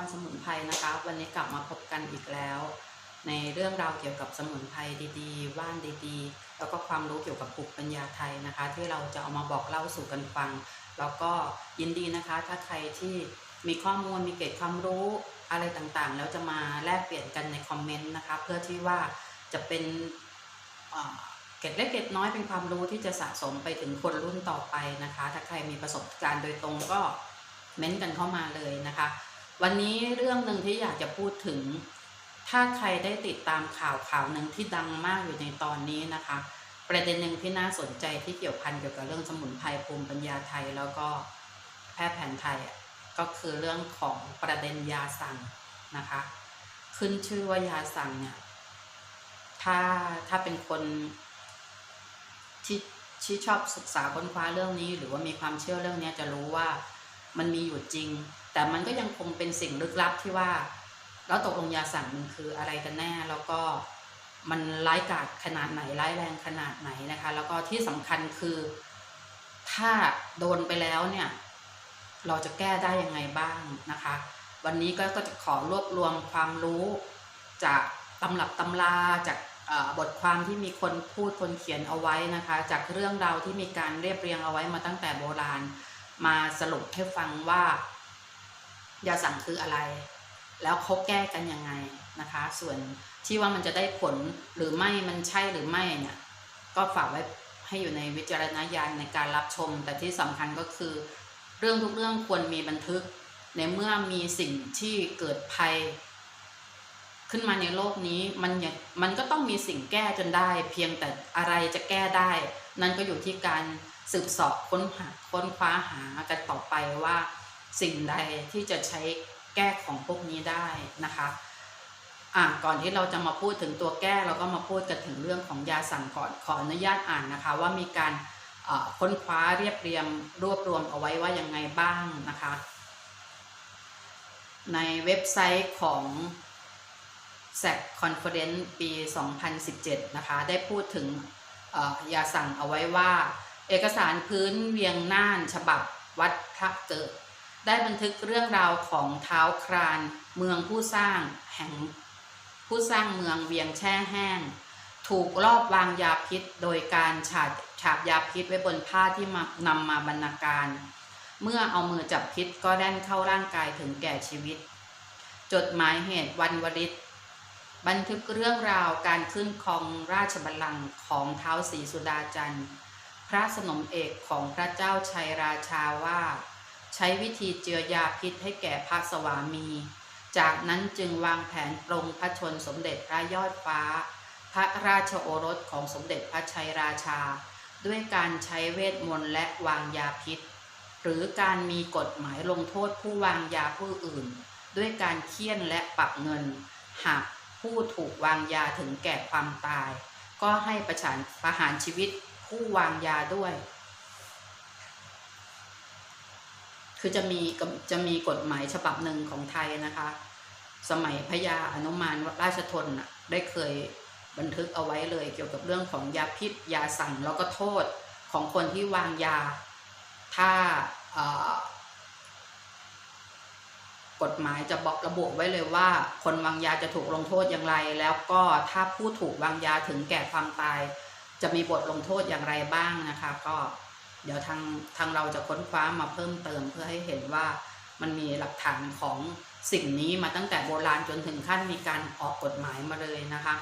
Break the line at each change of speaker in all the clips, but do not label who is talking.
รสมุนไพรนะคะ วันนี้กลับมาพบกันอีกแล้ว ในเรื่องราวเกี่ยวกับสมุนไพรดีๆว่านดีๆ แล้วก็ความรู้เกี่ยวกับภูมิปัญญาไทยนะคะ ที่เราจะเอามาบอกเล่าสู่กันฟัง แล้วก็ยินดีนะคะ ถ้าใครที่มีข้อมูลมีเกร็ดความรู้อะไรต่างๆ แล้วจะมาแลกเปลี่ยนกันในคอมเมนต์นะคะ เพื่อที่ว่าจะเป็นเกร็ดเล็กเกร็ดน้อยเป็นความรู้ที่จะสะสมไปถึงคนรุ่นต่อไปนะคะ ถ้าใครมีประสบการณ์โดยตรงก็เม้นต์กันเข้ามาเลยนะคะ วันนี้เรื่องหนึ่งที่อยากจะพูดถึง ถ้าใครได้ติดตามข่าวข่าวหนึ่งที่ดังมากอยู่ในตอนนี้นะคะ ประเด็นหนึ่งที่น่าสนใจที่เกี่ยวพันเกี่ยวกับเรื่องสมุนไพรภูมิปัญญาไทย แล้วก็แพทย์แผนไทยก็คือเรื่องของประเด็นยาสั่งนะคะ ขึ้นชื่อว่ายาสั่งเนี่ยถ้าถ้าเป็นคนที่ที่ชอบศึกษาค้นคว้าเรื่องนี้ หรือว่ามีความเชื่อเรื่องนี้จะรู้ว่า มันมีอยู่จริง แต่มันก็ยังคงเป็นสิ่งลึกลับที่ว่า แล้วตกลงยาสั่งมันคืออะไรกันแน่ แล้วก็มันร้ายกาจขนาดไหนร้ายแรงขนาดไหนนะคะ แล้วก็ที่สำคัญคือ ถ้าโดนไปแล้วเนี่ย เราจะแก้ได้ยังไงบ้างนะคะ วันนี้ก็ก็จะขอรวบรวมความรู้จากตำรับตำราจากบทความที่มีคนพูดคนเขียนเอาไว้นะคะ จากเรื่องราวที่มีการเรียบเรียงเอาไว้มาตั้งแต่โบราณ มาสรุปให้ฟังว่ายาสั่งคืออะไร แล้วเขาแก้กันยังไงนะคะ ส่วนที่ว่ามันจะได้ผลหรือไม่มันใช่หรือไม่เนี่ยก็ฝากไว้ให้อยู่ในวิจารณญาณในการรับชม แต่ที่สำคัญก็คือ เรื่องทุกเรื่องควรมีบันทึก ในเมื่อมีสิ่งที่เกิดภัย ขึ้นมาในโลกนี้มันมันก็ต้องมีสิ่งแก้จนได้ เพียงแต่อะไรจะแก้ได้ นั่นก็อยู่ที่การ สืบสอบค้นหาค้นคว้าหากันต่อไปว่า สิ่งใดที่จะใช้แก้ของพวกนี้ได้นะคะอะก่อนที่เราจะมาพูดถึงตัวแก้เราก็มาพูดกันถึงเรื่องของยาสั่งก่อนขออนุญาตอ่านนะคะ ว่ามีการค้นคว้าเรียบเรียงรวบรวมเอาไว้ว่ายังไงบ้างนะคะ ในเว็บไซต์ของ s a c Conference ปี 2017 นะคะ ได้พูดถึงยาสั่งเอาไว้ว่า เอกสารพื้นเวียงน่านฉบับวัดพระเกิดได้บันทึกเรื่องราวของเท้าคราน เมืองผู้สร้างแห่ง ผู้สร้างเมืองเวียงแช่แห้ง ถูกรอบวางยาพิษ โดยการฉาบฉาบยาพิษไว้บนผ้าที่มานำมาบรรณาการ เมื่อเอามือจับพิษก็แล่นเข้าร่างกายถึงแก่ชีวิต จดหมายเหตุวันวริศบันทึกเรื่องราวการขึ้นครองราชบัลลังก์ของเท้าศรีสุดาจันทร์ พระสนมเอกของพระเจ้าชัยราชาว่า ใช้วิธีเจือยาพิษให้แก่พระสวามี จากนั้นจึงวางแผนปรงพระชนสมเด็จพระยอดฟ้า พระราชโอรสของสมเด็จพระชัยราชา ด้วยการใช้เวทมนต์และวางยาพิษ หรือการมีกฎหมายลงโทษผู้วางยาผู้อื่น ด้วยการเคี่ยนและปรับเงิน หากผู้ถูกวางยาถึงแก่ความตาย ก็ให้ประชานประหารชีวิต ผู้วางยาด้วย คือจะมีจะมีกฎหมายฉบับหนึ่งของไทยนะคะ สมัยพระยาอนุมานราชทนได้เคยบันทึกเอาไว้เลย เกี่ยวกับเรื่องของยาพิษยาสั่งแล้วก็โทษของคนที่วางยา ถ้ากฎหมายจะบอกระบุไว้เลยว่า คนวางยาจะถูกลงโทษอย่างไร แล้วก็ถ้าผู้ถูกวางยาถึงแก่ความตาย จะมีบทลงโทษอย่างไรบ้างนะคะ ก็เดี๋ยวทางทางเราจะค้นคว้ามาเพิ่มเติมเพื่อให้เห็นว่ามันมีหลักฐานของสิ่งนี้มาตั้งแต่โบราณจนถึงขั้นมีการออกกฎหมายมาเลยนะคะ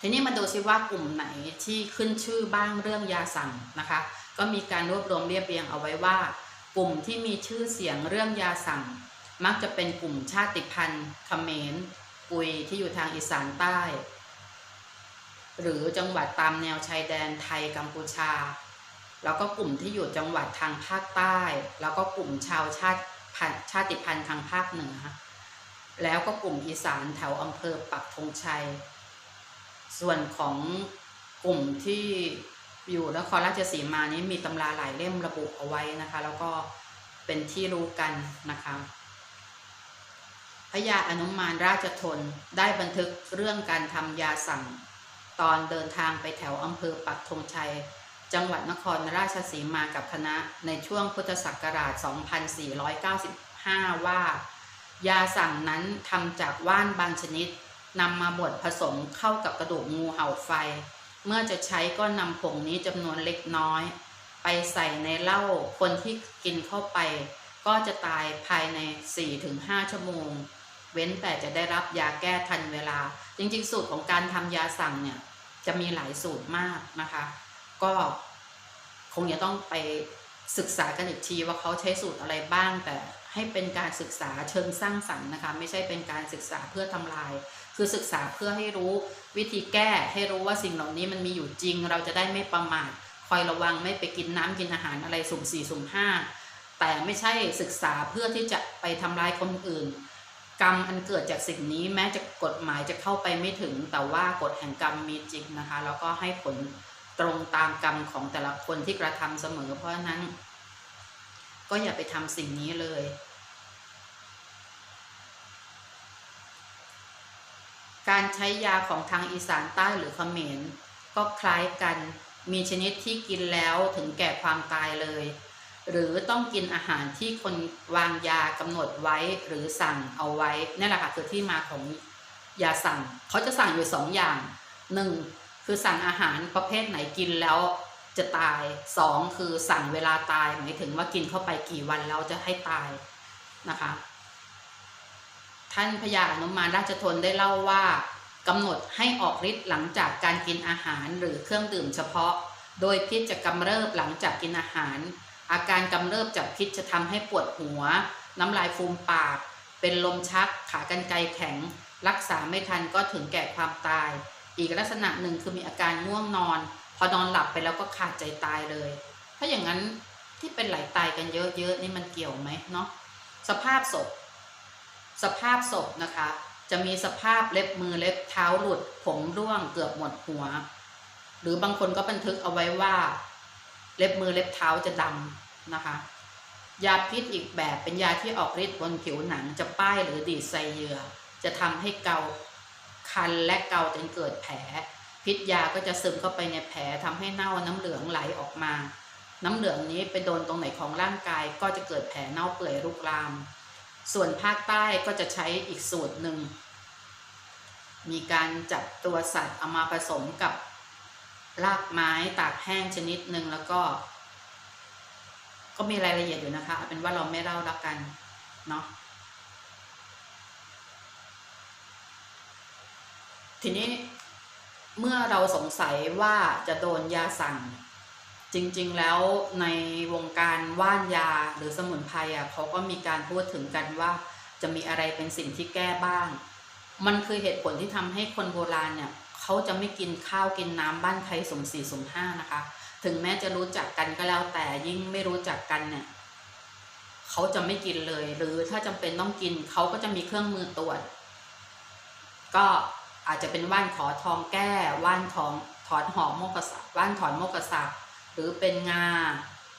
ทีนี้มาดูซิว่ากลุ่มไหนที่ขึ้นชื่อบ้างเรื่องยาสั่งนะคะ ก็มีการรวบรวมเรียบเรียงเอาไว้ว่า กลุ่มที่มีชื่อเสียงเรื่องยาสั่ง มักจะเป็นกลุ่มชาติพันธุ์เขมรกุยที่อยู่ทางอีสานใต้ หรือจังหวัดตามแนวชายแดนไทยกัมพูชา แล้วก็กลุ่มที่อยู่จังหวัดทางภาคใต้ แล้วก็กลุ่มชาวชาติพันธ์ชาติพันธุ์ทางภาคเหนือ แล้วก็กลุ่มอีสานแถวอำเภอปักธงชัย ส่วนของกลุ่มที่อยู่นครราชสีมานี้มีตำราหลายเล่มระบุเอาไว้นะคะ แล้วก็เป็นที่รู้กันนะคะพระยาอนุมานราชทนได้บันทึกเรื่องการทำยาสั่ง ตอนเดินทางไปแถวอำเภอปักธงชัย จังหวัดนครราชสีมากับคณะในช่วงพุทธศักราช 2495 ว่า ยาสั่งนั้นทำจากว่านบางชนิดนำมาบดผสมเข้ากับกระดูกงูเห่าไฟ เมื่อจะใช้ก็นำผงนี้จำนวนเล็กน้อย ไปใส่ในเหล้าคนที่กินเข้าไป ก็จะตายภายใน 4-5 ชั่วโมง เว้นแต่จะได้รับยาแก้ทันเวลา จริงๆ สูตรของการทำยาสั่งเนี่ย จะมีหลายสูตรมากนะคะ ก็คงจะต้องไปศึกษากันอีกทีว่าเขาใช้สูตรอะไรบ้าง แต่ให้เป็นการศึกษาเชิงสร้างสรรค์นะคะ ไม่ใช่เป็นการศึกษาเพื่อทำลาย คือศึกษาเพื่อให้รู้วิธีแก้ให้รู้ว่าสิ่งเหล่านี้มันมีอยู่จริง เราจะได้ไม่ประมาทคอยระวังไม่ไปกินน้ำกินอาหารอะไรสุ่มสี่สุ่มห้าแต่ไม่ใช่ศึกษาเพื่อที่จะไปทำร้ายคนอื่น กรรมอันเกิดจากสิ่งนี้แม้จะกฎหมายจะเข้าไปไม่ถึง แต่ว่ากฎแห่งกรรมมีจริงนะคะ แล้วก็ให้ผลตรงตามกรรมของแต่ละคนที่กระทำเสมอ เพราะฉะนั้น ก็อย่าไปทำสิ่งนี้เลย การใช้ยาของทางอีสานใต้หรือเขมรก็คล้ายกันมีชนิดที่กินแล้วถึงแก่ความตายเลย หรือต้องกินอาหารที่คนวางยากำหนดไว้หรือสั่งเอาไว้นี่แหละค่ะคือที่มาของยาสั่ง เขาจะสั่งอยู่สองอย่างหนึ่งคือสั่งอาหารประเภทไหนกินแล้วจะตายสองคือสั่งเวลาตายหมายถึงว่ากินเข้าไปกี่วันแล้วจะให้ตายนะคะ ท่านพญาอนุมานราชทนได้เล่าว่ากำหนดให้ออกฤทธิ์หลังจากการกินอาหารหรือเครื่องดื่มเฉพาะ โดยพิษจะกำเริบหลังจากกินอาหาร อาการกำเริบจากพิษจะทำให้ปวดหัว น้ำลายฟูมปาก เป็นลมชัก ขากรรไกรแข็ง รักษาไม่ทันก็ถึงแก่ความตาย อีกลักษณะหนึ่งคือมีอาการง่วงนอน พอนอนหลับไปแล้วก็ขาดใจตายเลยถ้าอย่างนั้นที่เป็นไหลตายกันเยอะๆนี่มันเกี่ยวไหมเนาะสภาพศพ สภาพศพนะคะ จะมีสภาพเล็บมือเล็บเท้าหลุดผมร่วงเกือบหมดหัว หรือบางคนก็บันทึกเอาไว้ว่า ล็บมือเล็บเท้าจะดำนะคะ ยาพิษอีกแบบเป็นยาที่ออกฤทธิ์บนผิวหนังจะป้ายหรือดีดใส่เหยื่อ จะทำให้เกาคันและเกาจนเกิดแผล พิษยาก็จะซึมเข้าไปในแผลทำให้เน่าน้ำเหลืองไหลออกมา น้ำเหลืองนี้ไปโดนตรงไหนของร่างกายก็จะเกิดแผลเน่าเปื่อยรุกราม ส่วนภาคใต้ก็จะใช้อีกสูตรหนึ่งมีการจับตัวสัตว์เอามาผสมกับ รากไม้ตากแห้งชนิดหนึ่งแล้วก็ ก็มีรายละเอียดอยู่นะคะเอาเป็นว่าเราไม่เล่าแล้วกันเนาะทีนี้เมื่อเราสงสัยว่าจะโดนยาสั่ง จริงๆแล้วในวงการว่านยาหรือสมุนไพรอะเขาก็มีการพูดถึงกันว่าจะมีอะไรเป็นสิ่งที่แก้บ้าง มันคือเหตุผลที่ทำให้คนโบราณเนี่ย เขาจะไม่กินข้าวกินน้ำบ้านใครสมสี่สมห้านะคะ ถึงแม้จะรู้จักกันก็แล้วแต่ยิ่งไม่รู้จักกันเนี่ยเขาจะไม่กินเลย หรือถ้าจำเป็นต้องกินเขาก็จะมีเครื่องมือตรวจ ก็อาจจะเป็นว่านขอทองแก้ว่านทองถอนหอมโมกษะว่านถอนโมกษะหรือเป็นงา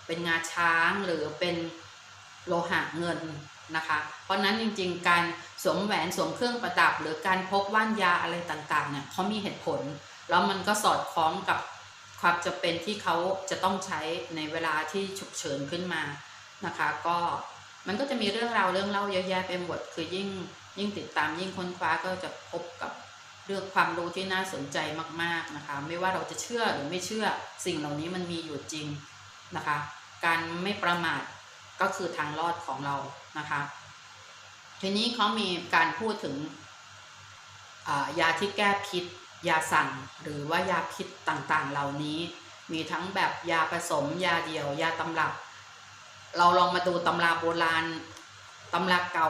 เป็นงาช้างหรือเป็นโลหะเงิน นะคะ เพราะนั้นจริงๆ การสวมแหวนสวมเครื่องประดับ หรือการพกว่านยาอะไรต่างๆเนี่ยเขามีเหตุผล แล้วมันก็สอดคล้องกับความจะเป็นที่เขาจะต้องใช้ในเวลาที่ฉุกเฉินขึ้นมานะคะ ก็มันก็จะมีเรื่องราวเรื่องเล่าเยอะแยะไปหมดคือยิ่งยิ่งติดตามยิ่งค้นคว้าก็จะพบกับเรื่องความรู้ที่น่าสนใจมากๆนะคะ ไม่ว่าเราจะเชื่อหรือไม่เชื่อสิ่งเหล่านี้มันมีอยู่จริงนะคะ การไม่ประมาทก็คือทางรอดของเรา นะคะ ทีนี้เขามีการพูดถึงยาที่แก้พิษ ยาสั่งหรือว่ายาพิษต่างๆ เหล่านี้ มีทั้งแบบยาผสม ยาเดี่ยว ยาตำรับ เราลองมาดูตำราโบราณตำราเก่า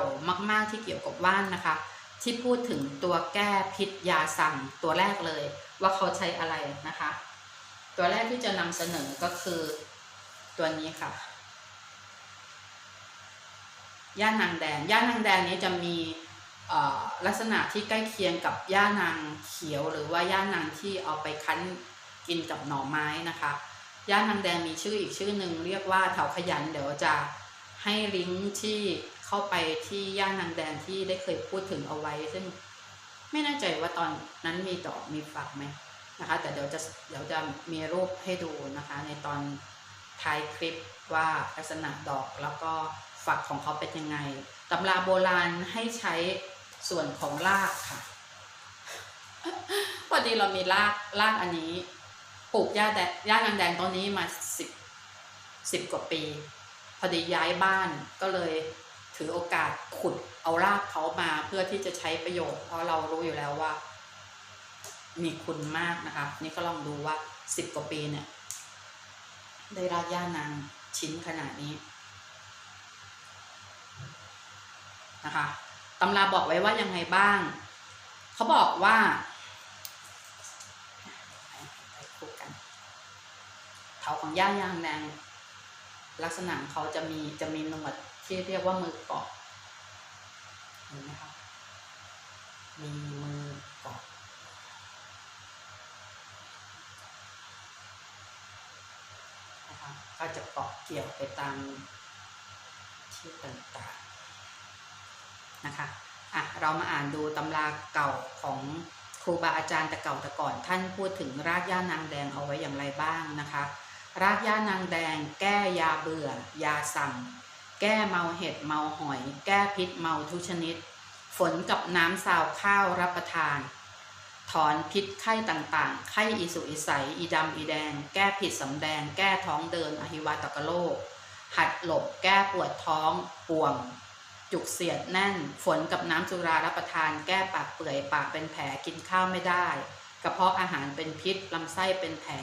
มาก ๆ ที่เกี่ยวกับว่านนะคะ ที่พูดถึงตัวแก้พิษยาสั่งตัวแรกเลย ว่าเขาใช้อะไรนะคะ ตัวแรกที่จะนำเสนอก็คือตัวนี้ค่ะ ย่านางแดง ย่านางแดงนี้จะมีลักษณะที่ใกล้เคียงกับย่านางเขียว หรือว่าย่านางที่เอาไปคั้นกินกับหน่อไม้นะคะ ย่านางแดงมีชื่ออีกชื่อหนึ่งเรียกว่าเถาขยันเดี๋ยวจะให้ลิงก์ที่เข้าไปที่ย่านางแดงที่ได้เคยพูดถึงเอาไว้ ซึ่งไม่แน่ใจว่าตอนนั้นมีต่อมีฝากไหมนะคะ แต่เดี๋ยวจะเดี๋ยวจะมีรูปให้ดูนะคะ ในตอนท้ายคลิปว่าลักษณะดอกแล้วก็ ฝักของเขาเป็นยังไงตำราโบราณให้ใช้ส่วนของรากค่ะพอดีเรามีรากรากอันนี้ ปลูกหญ้าแดงหญ้านางแดงต้นนี้มาสิบสิบกว่าปี พอดีย้ายบ้านก็เลยถือโอกาสขุดเอารากเขามาเพื่อที่จะใช้ประโยชน์ เพราะเรารู้อยู่แล้วว่า มีคุณมากนะคะนี่ก็ลองดูว่าสิบกว่าปีเนี่ย ได้รากหญ้านางชิ้นขนาดนี้ นะคะตำราบอกไว้ว่ายังไงบ้าง เขาบอกว่าเถาของย่ายางแดงลักษณะเขาจะมีจะมีหนวดที่เรียกว่ามือเกาะเห็นไหมคะมีมือเกาะนะคะก็จะเกาะเกี่ยวไปตามที่ต่างๆ นะคะอะเรามาอ่านดูตำราเก่าของครูบาอาจารย์แต่เก่าแต่ก่อน ท่านพูดถึงรากหญ้านางแดงเอาไว้อย่างไรบ้างนะคะ รากหญ้านางแดง แก้ยาเบื่อ ยาสั่ง แก้เมาเห็ดเมาหอย แก้พิษเมาทุชนิด ฝนกับน้ำซาวข้าวรับประทาน ถอนพิษไข้ต่างๆ ไข้อีสุอีใสอีดำอีแดง แก้ผิดสำแดง แก้ท้องเดินอหิวาตกโรคหัดหลบแก้ปวดท้องป่วง จุกเสียดแน่น ฝนกับน้ำสุรารับประทานแก้ปากเปื่อยปากเป็นแผลกินข้าวไม่ได้ กระเพาะอาหารเป็นพิษลำไส้เป็นแผล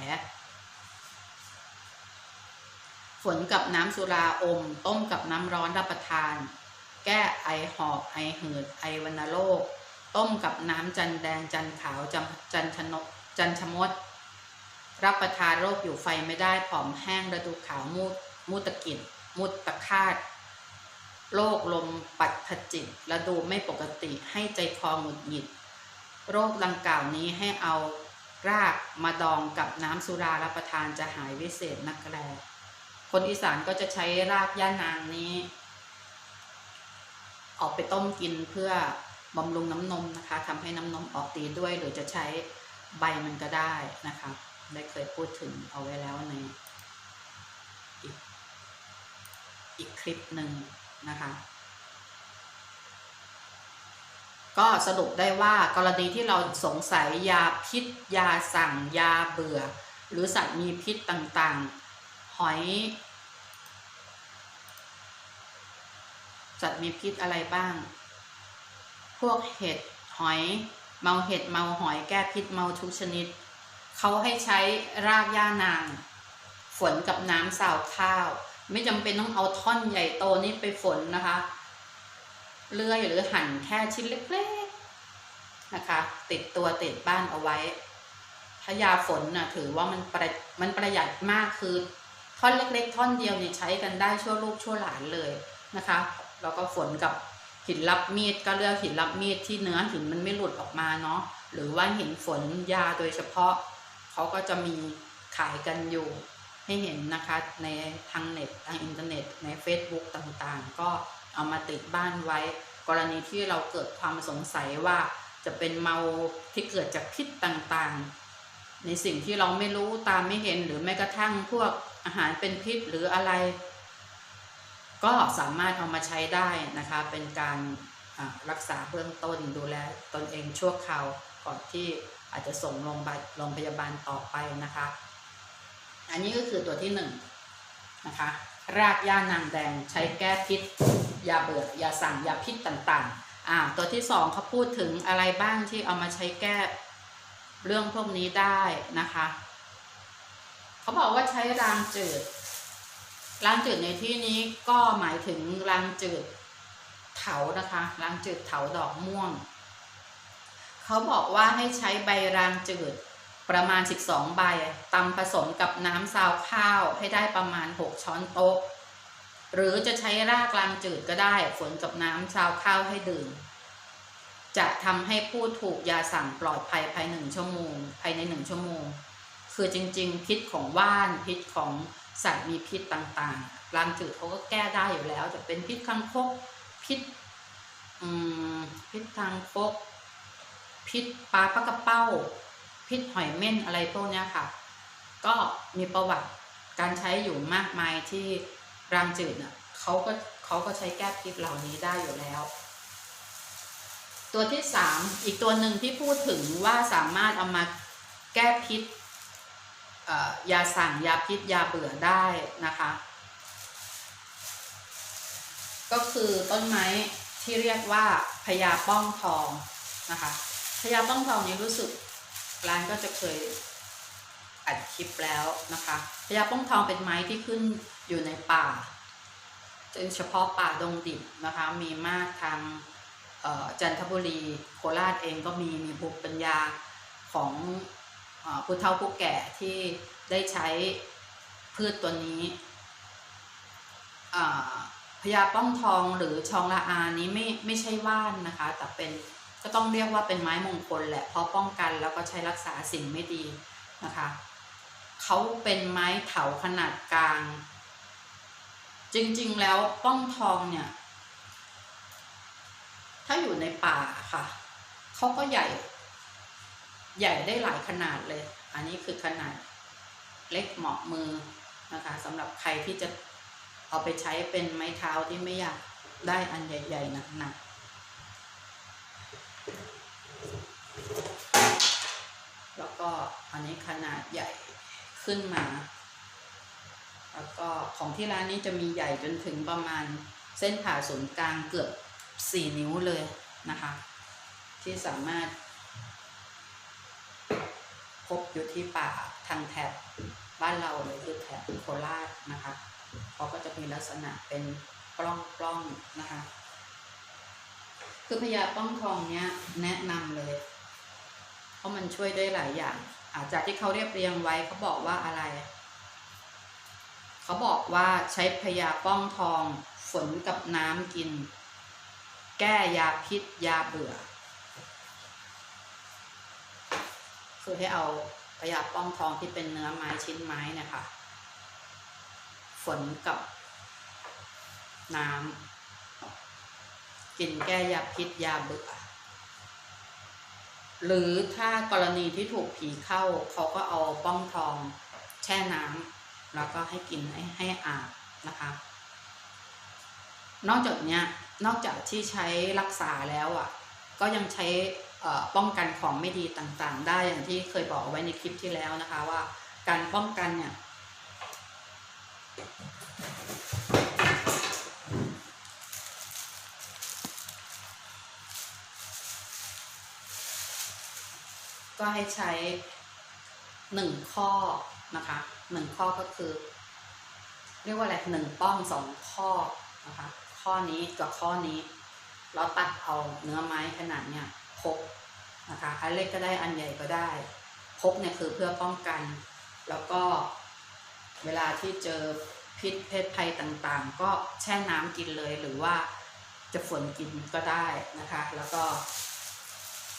ฝนกับน้ำสุราอม ต้มกับน้ำร้อนรับประทาน แก้ไอหอบไอหืดไอวัณโรค ต้มกับน้ำจันแดงจันขาวจ,จันชนกจันชมด รับประทานโรคอยู่ไฟไม่ได้ผอมแห้งระดูขาวมูดมูตะกิดมุดตะคาด โรคลมปัดขจิตระดูไม่ปกติให้ใจคอหงุดหงิด โรคดังกล่าวนี้ให้เอารากมาดองกับน้ำสุรารับประทานจะหายวิเศษนักแลคนอีสานก็จะใช้รากย่านางนี้ ออกไปต้มกินเพื่อบำรุงน้ำนมนะคะทำให้น้ำนมออกดีด้วย หรือจะใช้ใบมันก็ได้นะคะ ได้เคยพูดถึงเอาไว้แล้วในอีกอีกคลิปหนึ่ง นะคะ ก็สรุปได้ว่ากรณีที่เราสงสัยยาพิษ ยาสั่งยาเบื่อ หรือสัตว์มีพิษต่างๆ หอยสัตว์มีพิษอะไรบ้าง พวกเห็ดหอย เมาเห็ดเมาหอยแก้พิษเมาทุกชนิด เขาให้ใช้รากหญ้านาง ฝนกับน้ำสาวข้าว ไม่จำเป็นต้องเอาท่อนใหญ่โตนี้ไปฝนนะคะ เลื่อยหรือหั่นแค่ชิ้นเล็กๆนะคะ ติดตัวติดบ้านเอาไว้ ถ้ายาฝนน่ะถือว่ามันประมันประหยัดมากคือท่อนเล็ก ๆ ท่อนเดียวเนี่ยใช้กันได้ชั่วลูกชั่วหลานเลยนะคะ แล้วก็ฝนกับหินรับมีดก็เลือกหินรับมีดที่เนื้อหินมันไม่หลุดออกมาเนาะหรือว่าหินฝนยาโดยเฉพาะเขาก็จะมีขายกันอยู่ ให้เห็นนะคะในทางเน็ตทางอินเทอร์เน็ต ใน Facebook ต่างๆ ก็เอามาติดบ้านไว้ กรณีที่เราเกิดความสงสัยว่าจะเป็นเมาที่เกิดจากพิษต่างๆ ในสิ่งที่เราไม่รู้ตามไม่เห็นหรือแม้กระทั่งพวกอาหารเป็นพิษหรืออะไร ก็สามารถเอามาใช้ได้นะคะ เป็นการรักษาเบื้องต้นดูแลตนเองชั่วคราวก่อนที่อาจจะส่งโรงพยาบาลโรงพยาบาลต่อไปนะคะ อันนี้ก็คือตัวที่หนึ่งนะคะรากหญ้านางแดงใช้แก้พิษ ยาเบื่อยาสั่งยาพิษต่างๆอ่าตัวที่สองเขาพูดถึงอะไรบ้างที่เอามาใช้แก้เรื่องพวกนี้ได้นะคะเขาบอกว่าใช้รางจืดรางจืดในที่นี้ก็หมายถึงรางจืดเถานะคะรางจืดเถาดอกม่วงเขาบอกว่าให้ใช้ใบรางจืด ประมาณ 12 ใบตำผสมกับน้ำซาวข้าวให้ได้ประมาณ 6 ช้อนโต๊ะ หรือจะใช้รากรางจืดก็ได้ฝนกับน้ำซาวข้าวให้ดื่ม จะทำให้ผู้ถูกยาสั่งปลอดภัยภายหนึ่งชั่วโมง ภายในหนึ่งชั่วโมง คือจริงๆ พิษของว่านพิษของสัตว์มีพิษต่างๆรางจืดเขาก็แก้ได้อยู่แล้ว จะเป็นพิษคังคกพิษอืมพิษทางคกพิษปลาปลากระเป้า พิษหอยเม่นอะไรพวกนี้ค่ะ ก็มีประวัติการใช้อยู่มากมายที่รางจืดเน่ะเขาก็เขาก็ใช้แก้พิษเหล่านี้ได้อยู่แล้ว ตัวที่สามอีกตัวหนึ่งที่พูดถึงว่าสามารถเอามาแก้พิษยาสั่งยาพิษยาเบื่อได้นะคะ ก็คือต้นไม้ที่เรียกว่าพญาป้องทองนะคะพญาป้องทองนี้รู้สึก ร้านก็จะเคยอัดคลิปแล้วนะคะพญาป้องทองเป็นไม้ที่ขึ้นอยู่ในป่าโดยเฉพาะป่าดงดิบนะคะ มีมากทางจันทบุรีโคราชเองก็มีมีภูมิปัญญาของอผู้เฒ่าผู้แก่ที่ได้ใช้พืชตัวนี้พญาป้องทองหรือชองละอานี้ไม่ไม่ใช่ว่านนะคะ แต่เป็น ก็ต้องเรียกว่าเป็นไม้มงคลแหละเพราะป้องกันแล้วก็ใช้รักษาสิ่งไม่ดีนะคะเขาเป็นไม้เถาขนาดกลาง จริงๆแล้วป้องทองเนี่ย ถ้าอยู่ในป่าค่ะเขาก็ใหญ่ ใหญ่ได้หลายขนาดเลย อันนี้คือขนาดเล็กเหมาะมือนะคะสำหรับใครที่จะเอาไปใช้เป็นไม้เท้าที่ไม่อยากได้อันใหญ่ๆหนักๆ แล้วก็อันนี้ขนาดใหญ่ขึ้นมา แล้วก็ของที่ร้านนี้จะมีใหญ่จนถึงประมาณเส้นผ่าศูนย์กลางเกือบ 4 นิ้วเลยนะคะ ที่สามารถ พบอยู่ที่ป่าทางแถบบ้านเราเลยคือแถบโคราชนะคะเขาก็จะมีลักษณะเป็นปล้องปล้องๆนะคะ คือพญาป้องทองเนี้ยแนะนำเลย เพราะมันช่วยได้หลายอย่าง อาจจากที่เขาเรียบเรียงไว้เขาบอกว่าอะไร เขาบอกว่าใช้พญาป้องทองฝนกับน้ำกิน แก้ยาพิษยาเบื่อ คือให้เอาพยาป้องทองที่เป็นเนื้อไม้ชิ้นไม้เนะคะฝนกับน้ำ กินแก้ยาพิษยาเบื่อหรือถ้ากรณีที่ถูกผีเข้าเขาก็เอาป้องทองแช่น้ำแล้วก็ให้กินให้ให้อาบนะคะ นอกจากเนี้ยนอกจากที่ใช้รักษาแล้วอะ ก็ยังใช้ป้องกันของไม่ดีต่างๆ ได้อย่างที่เคยบอกไว้ในคลิปที่แล้วนะคะว่า การป้องกันเนี่ย ก็ให้ใช้หนึ่งข้อนะคะหนึ่งข้อก็คือ เรียกว่าอะไรหนึ่งป้องสองข้อนะคะข้อนี้กับข้อนี้ เราตัดเอาเนื้อไม้ขนาดเนี้ยพกนะคะอันเล็กก็ได้อันใหญ่ก็ได้พกเนี่ยคือเพื่อป้องกัน แล้วก็เวลาที่เจอพิษเพศภัยต่างๆ ก็แช่น้ำกินเลยหรือว่าจะฝนกินก็ได้นะคะ แล้วก็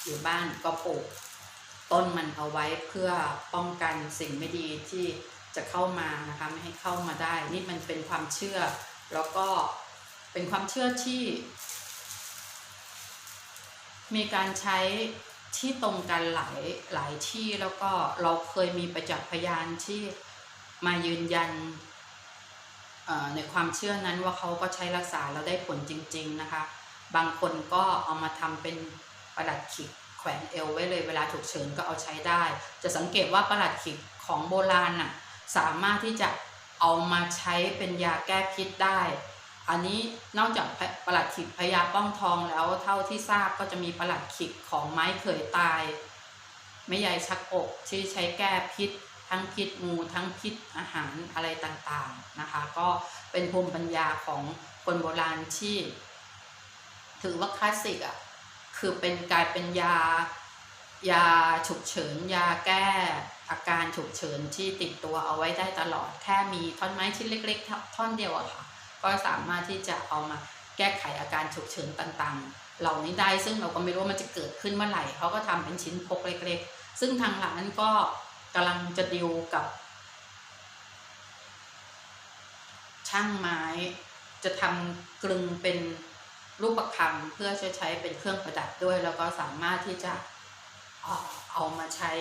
อยู่บ้านก็ปลูก ต้นมันเอาไว้เพื่อป้องกันสิ่งไม่ดีที่จะเข้ามานะคะไม่ให้เข้ามาได้ นี่มันเป็นความเชื่อ แล้วก็เป็นความเชื่อที่ มีการใช้ที่ตรงกันหลายหลายที่แล้วก็เราเคยมีประจักษ์พยานที่มายืนยันในความเชื่อนั้นว่าเขาก็ใช้รักษาแล้วได้ผลจริง ๆนะคะ บางคนก็เอามาทำเป็นประดัดขิก แขวนเอวไว้เลยเวลาฉุกเฉินก็เอาใช้ได้ จะสังเกตว่าประหลัดขิกของโบราณน่ะสามารถที่จะเอามาใช้เป็นยาแก้พิษได้ อันนี้นอกจากประหลัดขิกพญาป้องทองแล้วเท่าที่ทราบก็จะมีประหลัดขิกของไม้เขยตายไม่ใยชักอกที่ใช้แก้พิษ ทั้งพิษงูทั้งพิษอาหารอะไรต่างๆนะคะ ก็เป็นภูมิปัญญาของคนโบราณที่ ถือว่าคลาสสิกอะ คือเป็นกลายเป็นยายาฉุกเฉิน ยาแก้อาการฉุกเฉินที่ติดตัวเอาไว้ได้ตลอด แค่มีท่อนไม้ชิ้นเล็ก ๆ ท่อนเดียวอะค่ะ ก็สามารถที่จะเอามาแก้ไขอาการฉุกเฉินต่างๆ เหล่านี้ได้ซึ่งเราก็ไม่รู้ว่ามันจะเกิดขึ้นเมื่อไหร่เขาก็ทำเป็นชิ้นพกเล็ก ๆ ซึ่งทางร้านก็กำลังจะดิวกับ ช่างไม้จะทำกลึงเป็น รูปประคำเพื่อจะใช้เป็นเครื่องประดับด้วย แล้วก็สามารถที่จะเอามาใช้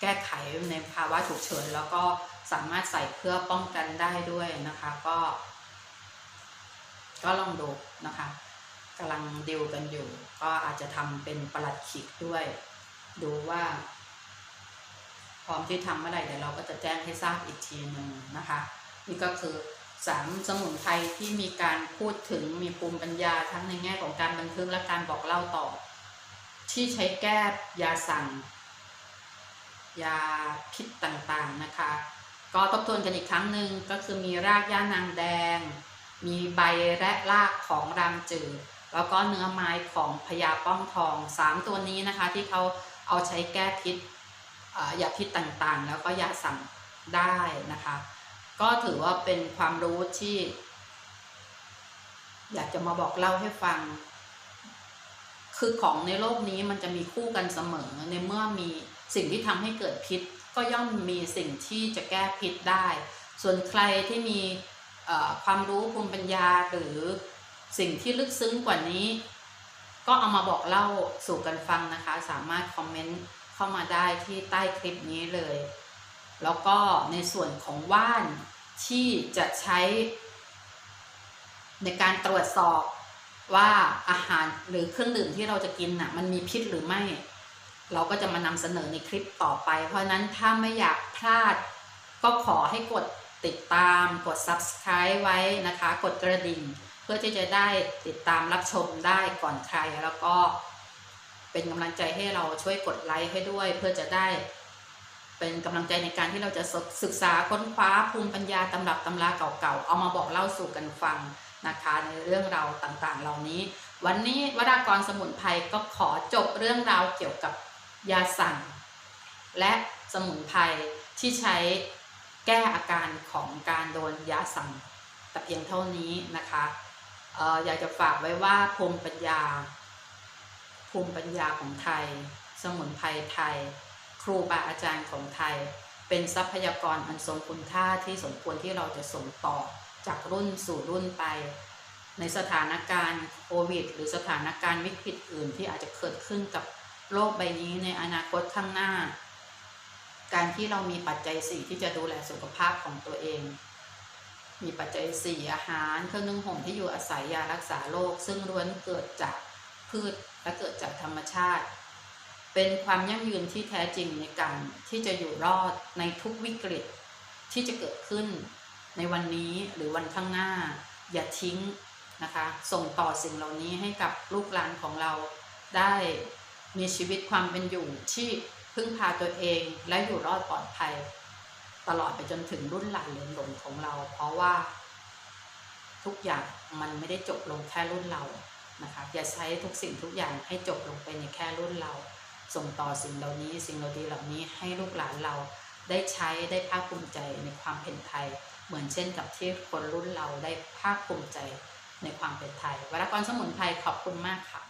แก้ไขในภาวะฉุกเฉิน แล้วก็สามารถใส่เพื่อป้องกันได้ด้วยนะคะ ก็ ก็ลองดูนะคะกำลังดิวกันอยู่ ก็อาจจะทำเป็นประหลัดขิกด้วย ดูว่า พร้อมที่ทำเมื่อไหร่เดี๋ยวเราก็จะแจ้งให้ทราบอีกทีหนึ่งนะคะ นี่ก็คือ สามสมุนไพรที่มีการพูดถึงมีภูมิปัญญาทั้งในแง่ของการบันทึกและการบอกเล่าต่อ ที่ใช้แก้ยาสั่ง ยาพิษต่างๆนะคะ ก็ทบทวนกันอีกครั้งหนึ่งก็คือมีรากย่านางแดง มีใบและรากของรางจืดแล้วก็เนื้อไม้ของพญาป้องทองสามตัวนี้นะคะที่เขาเอาใช้แก้พิษยาพิษต่างๆ แล้วก็ยาสั่งได้นะคะ ก็ถือว่าเป็นความรู้ที่ อยากจะมาบอกเล่าให้ฟัง คือของในโลกนี้มันจะมีคู่กันเสมอในเมื่อมีสิ่งที่ทำให้เกิดพิษ ก็ย่อมมีสิ่งที่จะแก้พิษได้ ส่วนใครที่มีความรู้ภูมิปัญญาหรือสิ่งที่ลึกซึ้งกว่านี้ ก็เอามาบอกเล่าสู่กันฟังนะคะ สามารถคอมเมนต์เข้ามาได้ที่ใต้คลิปนี้เลย แล้วก็ในส่วนของว่านที่จะใช้ ในการตรวจสอบว่าอาหารหรือเครื่องดื่มที่เราจะกินน่ะมันมีพิษหรือไม่ เราก็จะมานำเสนอในคลิปต่อไป เพราะฉะนั้นถ้าไม่อยากพลาด ก็ขอให้กดติดตามกด subscribe ไว้นะคะ กดกระดิ่ง เพื่อที่จะได้ติดตามรับชมได้ก่อนใครแล้วก็เป็นกำลังใจให้เราช่วยกดไลค์ให้ด้วย เพื่อจะได้ เป็นกำลังใจในการที่เราจะศึกษาค้นคว้าภูมิปัญญาตำรับตำราเก่าๆ เอามาบอกเล่าสู่กันฟังนะคะในเรื่องราวต่างๆ เหล่านี้ วันนี้วรากรสมุนไพรก็ขอจบเรื่องราวเกี่ยวกับยาสั่ง และสมุนไพรที่ใช้แก้อาการของการโดนยาสั่งแต่เพียงเท่านี้นะคะอออยากจะฝากไว้ว่าภูมิปัญญา ภูมิปัญญาของไทย สมุนไพรไทย รูบาอาจารย์ของไทย เป็นทรัพยากรอันทรงคุณค่าที่สมควรที่เราจะส่งต่อจากรุ่นสู่รุ่นไป ในสถานการณ์โควิด หรือสถานการณ์วิกฤตอื่นที่อาจจะเกิดขึ้นกับโลกใบนี้ในอนาคตข้างหน้า การที่เรามีปัจจัยสี่ที่จะดูแลสุขภาพของตัวเอง มีปัจจัยสี่อาหารเครื่องนึ่งห่มที่อยู่อาศัยยารักษาโรคซึ่งล้วนเกิดจากพืชและเกิดจากธรรมชาติ เป็นความยั่งยืนที่แท้จริงในการที่จะอยู่รอดในทุกวิกฤตที่จะเกิดขึ้นในวันนี้หรือวันข้างหน้า อย่าทิ้งนะคะ ส่งต่อสิ่งเหล่านี้ให้กับลูกหลานของเราได้มีชีวิตความเป็นอยู่ที่พึ่งพาตัวเองและอยู่รอดปลอดภัย ตลอดไปจนถึงรุ่นหลานเหลนหลนของเรา เพราะว่า ทุกอย่างมันไม่ได้จบลงแค่รุ่นเรานะคะอย่าใช้ทุกสิ่งทุกอย่างให้จบลงไปในแค่รุ่นเรา ส่งต่อสิ่งเหล่านี้ สิ่งเหล่าดีเหล่านี้ให้ลูกหลานเราได้ใช้ได้ภาคภูมิใจในความเป็นไทย เหมือนเช่นกับที่คนรุ่นเราได้ภาคภูมิใจในความเป็นไทย วรากรสมุนไพรขอบคุณมากค่ะ